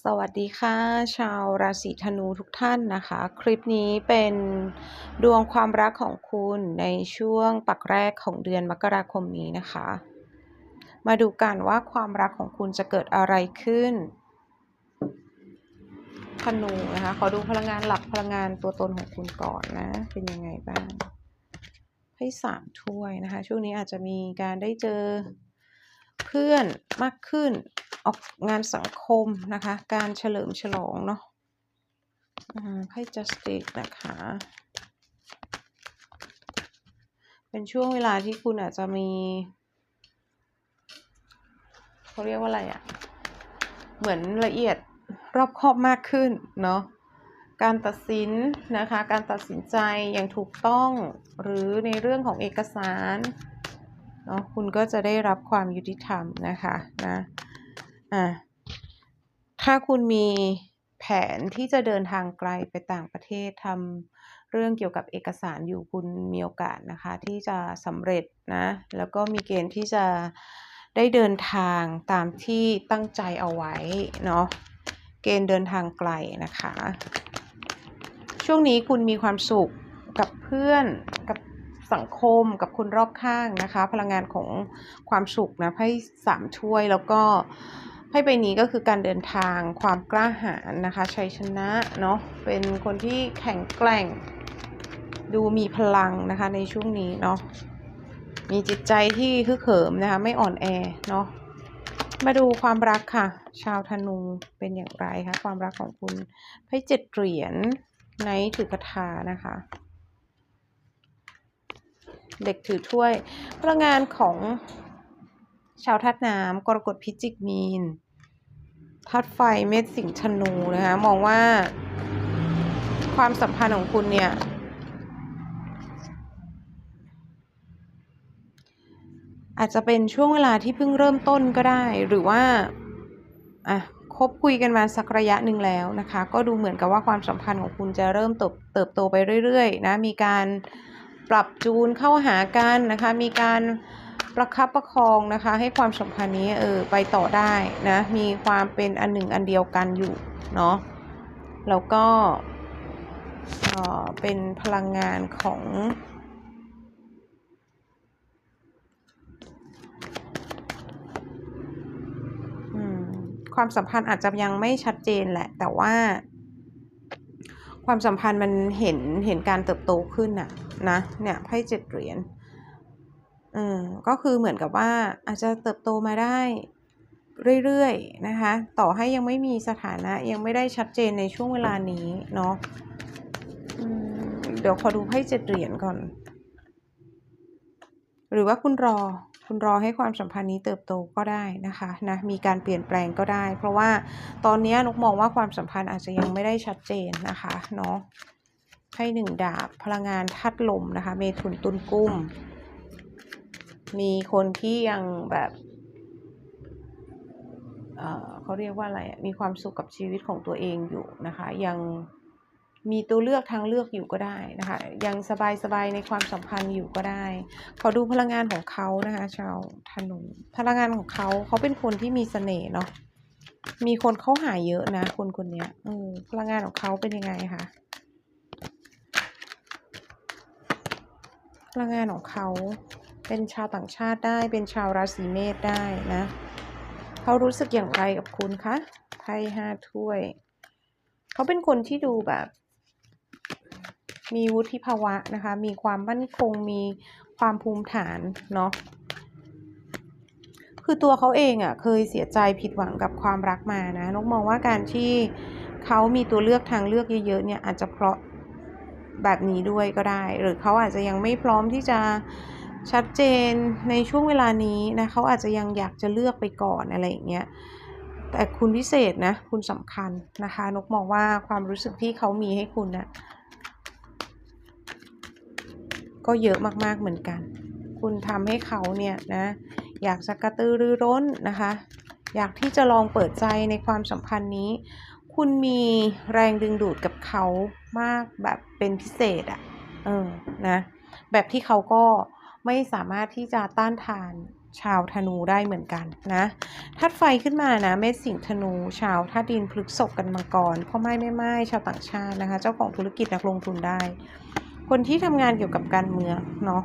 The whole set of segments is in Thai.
สวัสดีค่ะ ชาวราศีธนูทุกท่านนะคะ คลิปนี้เป็นดวงความรักของคุณในช่วงปักแรกของเดือนมกราคมนี้นะคะ มาดูกันว่าความรักของคุณจะเกิดอะไรขึ้น ธนูนะคะขอดูพลังงานหลักพลังงานตัวตนของคุณก่อนนะ เป็นยังไงบ้างให้สามถ้วยนะคะ ช่วงนี้อาจจะมีการได้เจอเพื่อนมากขึ้น ออกงานสังคมนะคะ การเฉลิมฉลองเนาะไพ่ justice นะคะ เป็นช่วงเวลาที่คุณอาจจะมีเขาเรียกว่าอะไรอะ่ะ เหมือนละเอียดรอบคอบมากขึ้นเนาะการตัดสินนะคะ การตัดสินใจอย่างถูกต้องหรือในเรื่องของเอกสารเนาะคุณก็จะได้รับความยุติธรรมนะคะนะ อะถ้าคุณมีแผนที่จะเดินทางไกลไปต่างประเทศทำเรื่องเกี่ยวกับเอกสารอยู่คุณมีโอกาสนะคะ ที่จะสำเร็จนะแล้วก็มีเกณฑ์ที่จะได้เดินทางตามที่ตั้งใจเอาไว้เนาะเกณฑ์เดินทางไกลนะคะ ช่วงนี้คุณมีความสุขกับเพื่อนกับสังคมกับคนรอบข้างนะคะ พลังงานของความสุขนะไพ่สามถ้วยแล้วก็ ไพ่ใบนี้ก็คือการเดินทางความกล้าหาญนะคะชัยชนะเนาะเป็นคนที่แข็งแกร่ง ดูมีพลังนะคะในช่วงนี้เนาะมีจิตใจที่คึกเขิมนะคะไม่อ่อนแอเนาะมาดูความรักค่ะ ชาวธนูเป็นอย่างไรคะความรักของคุณไพ่เจ็ดเหรียญในถือกระทานะคะ เด็กถือถ้วยพลังงานของ ชาวธาตุน้ำกรกฎพิจิกมีนธาตุไฟเมษสิงห์ธนูนะคะมองว่าความสัมพันธ์ของคุณเนี่ย อาจจะเป็นช่วงเวลาที่เพิ่งเริ่มต้นก็ได้ หรือว่าอะคบคุยกันมาสักระยะหนึ่งแล้วนะคะ ก็ดูเหมือนกับว่าความสัมพันธ์ของคุณจะเริ่มเติบเติบโตไปเรื่อยๆนะมีการปรับจูนเข้าหากันนะคะ มีการ ประคับประคองนะคะ ให้ความสัมพันธ์นี้เออไปต่อได้นะมีความเป็นอันหนึ่งอันเดียวกันอยู่เนาะแล้วก็เออเป็นพลังงานของ ความสัมพันธ์อาจจะยังไม่ชัดเจนแหละ แต่ว่า ความสัมพันธ์มันเห็นเห็นการเติบโตขึ้นน่ะนะเนี่ยไพ่เจ็ดเหรียญ อืมก็คือเหมือนกับว่าอาจจะเติบโตมาได้เรื่อยๆนะคะ ต่อให้ยังไม่มีสถานะยังไม่ได้ชัดเจนในช่วงเวลานี้เนาะเดี๋ยวขอดูไพ่เจ็ดเหรียญก่อน หรือว่าคุณรอคุณรอให้ความสัมพันธ์นี้เติบโตก็ได้นะคะนะมีการเปลี่ยนแปลงก็ได้ เพราะว่าตอนนี้นกมองว่าความสัมพันธ์อาจจะยังไม่ได้ชัดเจนนะคะเนาะให้หนึ่งดาบพลังงานทัดลมนะคะ เมถุนตุนกุ้ม มีคนที่ยังแบบเเขาเรียกว่าอะไรมีความสุขกับชีวิตของตัวเองอยู่นะคะ ยังมีตัวเลือกทางเลือกอยู่ก็ได้นะคะ ยังสบายๆในความสัมพันธ์อยู่ก็ได้ ขอดูพลังงานของเขานะคะ ชาวธนูพลังงานของเขาเขาเป็นคนที่มีเสน่ห์เนาะมีคนเข้าหาเยอะนะคนคนนี้เออพลังงานของเขาเป็นยังไงคะพลังงานของเขา เป็นชาวต่างชาติได้ เป็นชาวราศีเมษได้นะ เขารู้สึกอย่างไรกับคุณคะไพ่ห้าถ้วย เขาเป็นคนที่ดูแบบ มีวุฒิภาวะนะคะ มีความมั่นคง มีความภูมิฐานเนาะ คือตัวเขาเองอะ่ะเคยเสียใจผิดหวังกับความรักมานะ นกมองว่าการที่เขามีตัวเลือกทางเลือกเยอะๆเนี่ยอาจจะเพราะแบบนี้ด้วยก็ได้ หรือเขาอาจจะยังไม่พร้อมที่จะ ชัดเจนในช่วงเวลานี้นะเขาอาจจะยังอยากจะเลือกไปก่อนอะไรอย่างเงี้ยแต่คุณพิเศษนะคุณสำคัญนะคะ นกมองว่าความรู้สึกที่เขามีให้คุณนะก็เยอะมากๆเหมือนกัน คุณทำให้เขาเนี่ยนะอยากจะกระตือรือร้นนะคะ อยากที่จะลองเปิดใจในความสัมพันธ์นี้ คุณมีแรงดึงดูดกับเขามากแบบเป็นพิเศษอะ่ะเออนะแบบที่เขาก็ ไม่สามารถที่จะต้านทานชาวธนูได้เหมือนกันนะธาตุไฟขึ้นมานะ เมษสิงห์ธนู ชาวธาตุดินพฤษภกันมังกรพ่อไม้แม่ไม้ชาวต่างชาตินะคะ เจ้าของธุรกิจนักลงทุนได้ คนที่ทำงานเกี่ยวกับการเมืองเนาะ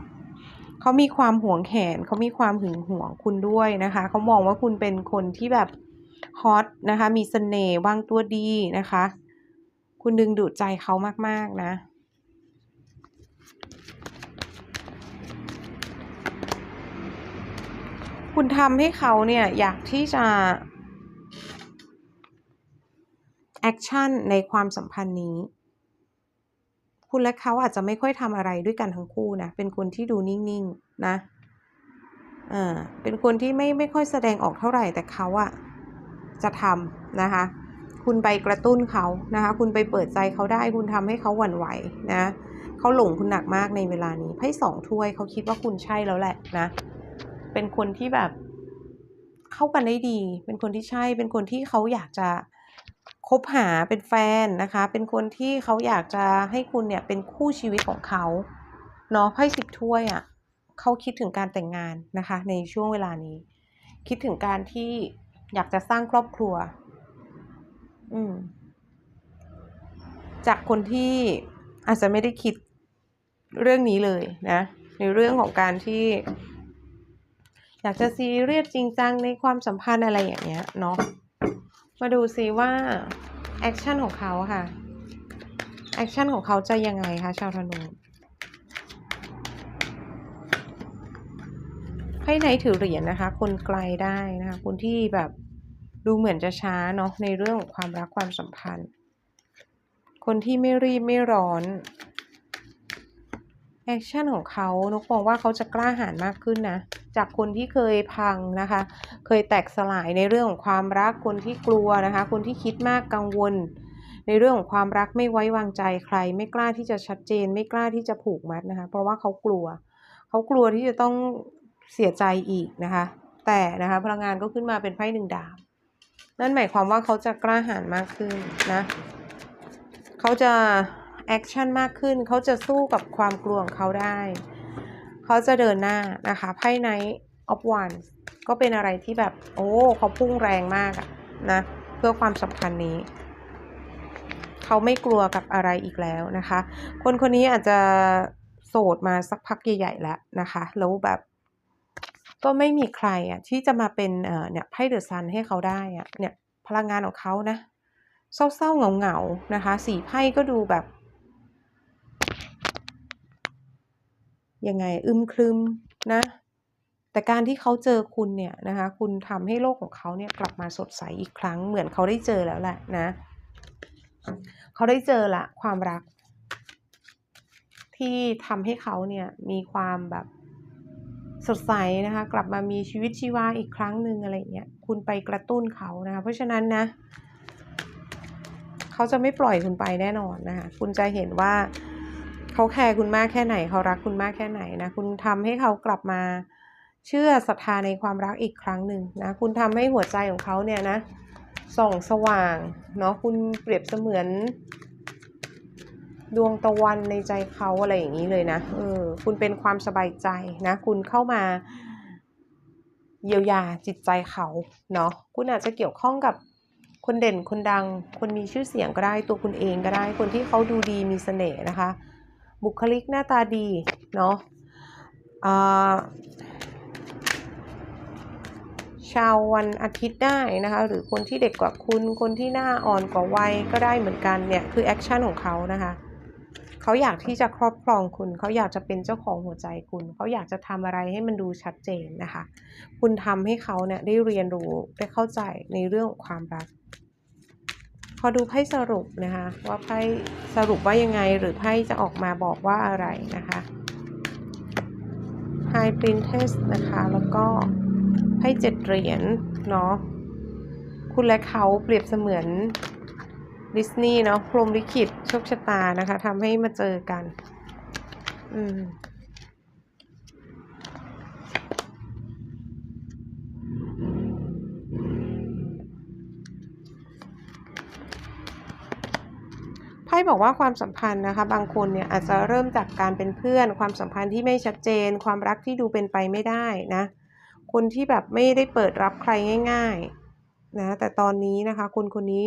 เขามีความหวงแหนเขามีความหึงหวงคุณด้วยนะคะเขามองว่าคุณเป็นคนที่แบบฮอตนะคะ มีเสน่ห์วางตัวดีนะคะ คุณดึงดูดใจเขามาก ๆ นะ คุณทำให้เขาเนี่ยอยากที่จะแอคชั่นในความสัมพันธ์นี้ คุณและเขาอาจจะไม่ค่อยทำอะไรด้วยกันทั้งคู่นะ เป็นคนที่ดูนิ่งๆนะอ่าเป็นคนที่ไม่ไม่ค่อยแสดงออกเท่าไหร่แต่เขาอะจะทำนะคะ คุณไปกระตุ้นเขานะคะ คุณไปเปิดใจเขาได้ คุณทำให้เขาหวั่นไหวนะเขาหลงคุณหนักมากในเวลานี้ไพ่สองถ้วยเขาคิดว่าคุณใช่แล้วแหละนะ เป็นคนที่แบบเข้ากันได้ดี เป็นคนที่ใช่ เป็นคนที่เขาอยากจะคบหาเป็นแฟนนะคะ เป็นคนที่เขาอยากจะให้คุณเนี่ยเป็นคู่ชีวิตของเขาเนาะไพ่สิบถ้วยอะ่ะเขาคิดถึงการแต่งงานนะคะ ในช่วงเวลานี้ คิดถึงการที่อยากจะสร้างครอบครัว อืม จากคนที่อาจจะไม่ได้คิดเรื่องนี้เลยนะ ในเรื่องของการที่ อยากจะซีเรียสจริงจังในความสัมพันธ์อะไรอย่างเงี้ยเนาะมาดูซิว่าแอคชั่นของเขาค่ะแอคชั่นของเขาจะยังไงคะชาวธนูให้ไหนถือเหรียญนะคะ คนไกลได้นะคะคนที่แบบดูเหมือนจะช้าเนาะในเรื่องของความรักความสัมพันธ์ คนที่ไม่รีบไม่ร้อนแอคชั่นของเขานกมองว่าเขาจะกล้าหาญมากขึ้นนะ จากคนที่เคยพังนะคะ เคยแตกสลายในเรื่องของความรักคนที่กลัวนะคะ คนที่คิดมากกังวล ในเรื่องของความรักไม่ไว้วางใจใคร ไม่กล้าที่จะชัดเจน ไม่กล้าที่จะผูกมัดนะคะ เพราะว่าเขากลัว เขากลัวที่จะต้องเสียใจอีกนะคะ แต่นะคะพลังงานก็ขึ้นมาเป็นไพ่หนึ่งดาบนั่นหมายความว่าเขาจะกล้าหาญมากขึ้นนะเขาจะแอคชั่นมากขึ้น เขาจะสู้กับความกลัวของเขาได้ เขาจะเดินหน้านะคะไพ่ไนออฟวันก็เป็นอะไรที่แบบ โอ้เขาพุ่งแรงมากอะนะเพื่อความสัมพันธ์นี้ เขาไม่กลัวกับอะไรอีกแล้วนะคะ คนคนนี้อาจจะโสดมาสักพักใหญ่ๆแล้วนะคะ แล้วแบบก็ไม่มีใครอะที่จะมาเป็นเอ่อเนี่ยไพ่เดอะซันให้เขาได้อะเนี่ยพลังงานของเขานะเศร้าๆเหงาๆนะคะ สีไพ่ก็ดูแบบ ยังไงอึมครึมนะ แต่การที่เขาเจอคุณเนี่ยนะคะ คุณทำให้โลกของเขาเนี่ยกลับมาสดใสอีกครั้ง เหมือนเขาได้เจอแล้วแหละนะ เขาได้เจอละความรัก ที่ทำให้เขาเนี่ยมีความแบบสดใสนะคะ กลับมามีชีวิตชีวาอีกครั้งหนึ่งอะไรเงี้ยคุณไปกระตุ้นเขานะคะ เพราะฉะนั้นนะ เขาจะไม่ปล่อยคุณไปแน่นอนนะคะ คุณจะเห็นว่า เขาแคร์คุณมากแค่ไหน เขารักคุณมากแค่ไหนนะคุณทำให้เขากลับมาเชื่อศรัทธาในความรักอีกครั้งหนึ่งนะคุณทำให้หัวใจของเขาเนี่ยนะส่องสว่างเนาะคุณเปรียบเสมือน ดวงตะวันในใจเขาอะไรอย่างนี้เลยนะเออคุณเป็นความสบายใจนะ คุณเข้ามาเยียวยาจิตใจเขาเนาะคุณอาจจะเกี่ยวข้องกับคนเด่นคนดัง คนมีชื่อเสียงก็ได้ตัวคุณเองก็ได้ คนที่เขาดูดีมีเสน่ห์นะคะ บุคลิกหน้าตาดี เนาะชาววันอาทิตย์ได้นะคะ หรือคนที่เด็กกว่าคุณ คนที่หน้าอ่อนกว่าวัยก็ได้เหมือนกันเนี่ย คือแอคชั่นของเขานะคะเขาอยากที่จะครอบครองคุณ เขาอยากจะเป็นเจ้าของหัวใจคุณ เขาอยากจะทำอะไรให้มันดูชัดเจนนะคะ คุณทำให้เขาเนี่ยได้เรียนรู้ได้เข้าใจในเรื่องของความรัก พอดูไพ่สรุปนะคะ ว่าไพ่สรุปว่ายังไงหรือไพ่จะออกมาบอกว่าอะไรนะคะ High Princess นะคะ แล้วก็ไพ่เจ็ดเหรียญเนาะคุณและเขาเปรียบเสมือนดิสนีย์เนาะพรมลิขิตโชคชะตานะคะทำให้มาเจอกัน อืม พ่บอกว่าความสัมพันธ์นะคะ บางคนเนี่ยอาจจะเริ่มจากการเป็นเพื่อน ความสัมพันธ์ที่ไม่ชัดเจน ความรักที่ดูเป็นไปไม่ได้นะ คนที่แบบไม่ได้เปิดรับใครง่าย ๆนะแต่ตอนนี้นะคะ คนคนนี้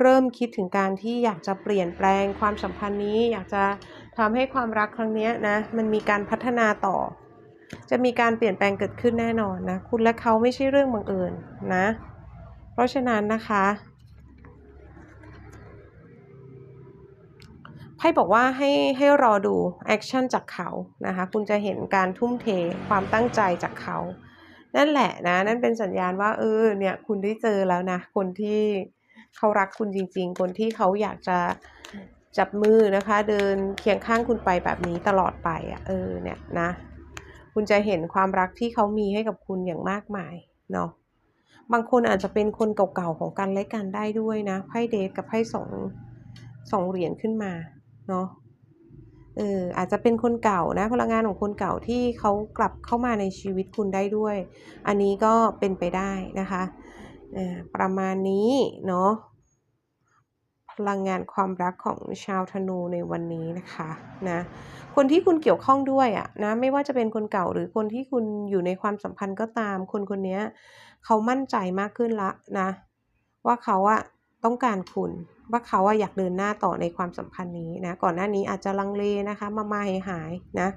เริ่มคิดถึงการที่อยากจะเปลี่ยนแปลงความสัมพันธ์นี้อยากจะทำให้ความรักครั้งนี้นะมันมีการพัฒนาต่อ จะมีการเปลี่ยนแปลงเกิดขึ้นแน่นอนนะคุณและเขาไม่ใช่เรื่องบังเอิญนะ เพราะฉะนั้นนะคะ ไพ่บอกว่าให้ให้รอดูแอคชั่นจากเขานะคะ คุณจะเห็นการทุ่มเทความตั้งใจจากเขา นั่นแหละนะ นั่นเป็นสัญญาณว่าเออเนี่ยคุณได้เจอแล้วนะ คนที่เขารักคุณจริง ๆ คนที่เขาอยากจะจับมือนะคะ เดินเคียงข้างคุณไปแบบนี้ตลอดไปอะเออเนี่ยนะ คุณจะเห็นความรักที่เขามีให้กับคุณอย่างมากมายเนาะบางคนอาจจะเป็นคนเก่าๆของกันและกันได้ด้วยนะไพ่เดทกับไพ่สองสองเหรียญขึ้นมา เนาะเอออาจจะเป็นคนเก่านะพลังงานของคนเก่าที่เขากลับเข้ามาในชีวิตคุณได้ด้วย อันนี้ก็เป็นไปได้นะคะออประมาณนี้เนาะพลังงานความรักของชาวธนูในวันนี้นะคะนะคนที่คุณเกี่ยวข้องด้วยอะนะไม่ว่าจะเป็นคนเก่าหรือคนที่คุณอยู่ในความสัมพันธ์ก็ตาม คนคนนี้เขามั่นใจมากขึ้นละนะ ว่าเขาอะต้องการคุณ ว่าเขาอะอยากเดินหน้าต่อในความสัมพันธ์นี้นะ ก่อนหน้านี้อาจจะลังเลนะคะ มามาหายหายนะ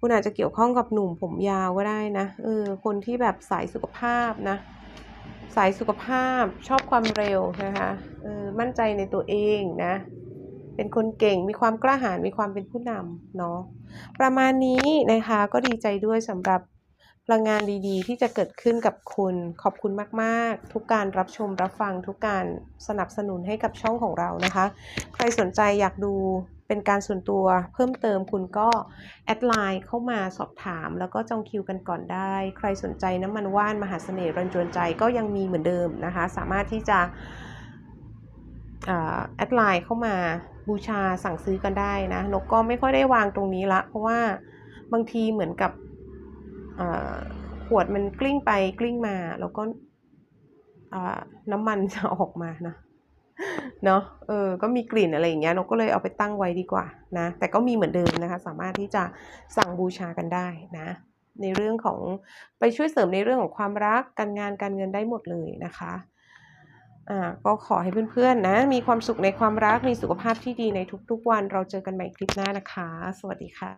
คุณอาจจะเกี่ยวข้องกับหนุ่มผมยาวก็ได้นะ เออ คนที่แบบสายสุขภาพนะ สายสุขภาพชอบความเร็วนะคะ เออ มั่นใจในตัวเองนะ เป็นคนเก่ง มีความกล้าหาญ มีความเป็นผู้นำเนาะ ประมาณนี้นะคะ ก็ดีใจด้วยสำหรับ พลังงานดีๆ ที่จะเกิดขึ้นกับคุณ ขอบคุณมากๆ ทุกการรับชมรับฟังทุกการสนับสนุนให้กับช่องของเรานะคะ ใครสนใจอยากดูเป็นการส่วนตัวเพิ่มเติมคุณก็แอดไลน์เข้ามาสอบถาม แล้วก็จองคิวกันก่อนได้ ใครสนใจน้ำมันว่านมหาเสน่ห์รันจวนใจก็ยังมีเหมือนเดิมนะคะ สามารถที่จะแอดไลน์เข้ามาบูชาสั่งซื้อกันได้นะนกก็ไม่ค่อยได้วางตรงนี้ละ เพราะว่าบางทีเหมือนกับ ขวดมันกลิ้งไปกลิ้งมา แล้วก็น้ำมันจะออกมานะเนาะเออก็มีกลิ่นอะไรอย่างเงี้ยนกก็เลยเอาไปตั้งไว้ดีกว่านะ แต่ก็มีเหมือนเดิมนะคะ สามารถที่จะสั่งบูชากันได้นะ ในเรื่องของไปช่วยเสริมในเรื่องของความรักการงานการเงินได้หมดเลยนะคะอ่าก็ขอให้เพื่อนๆนะ มีความสุขในความรักมีสุขภาพที่ดีในทุกๆวัน เราเจอกันใหม่คลิปหน้านะคะ สวัสดีค่ะ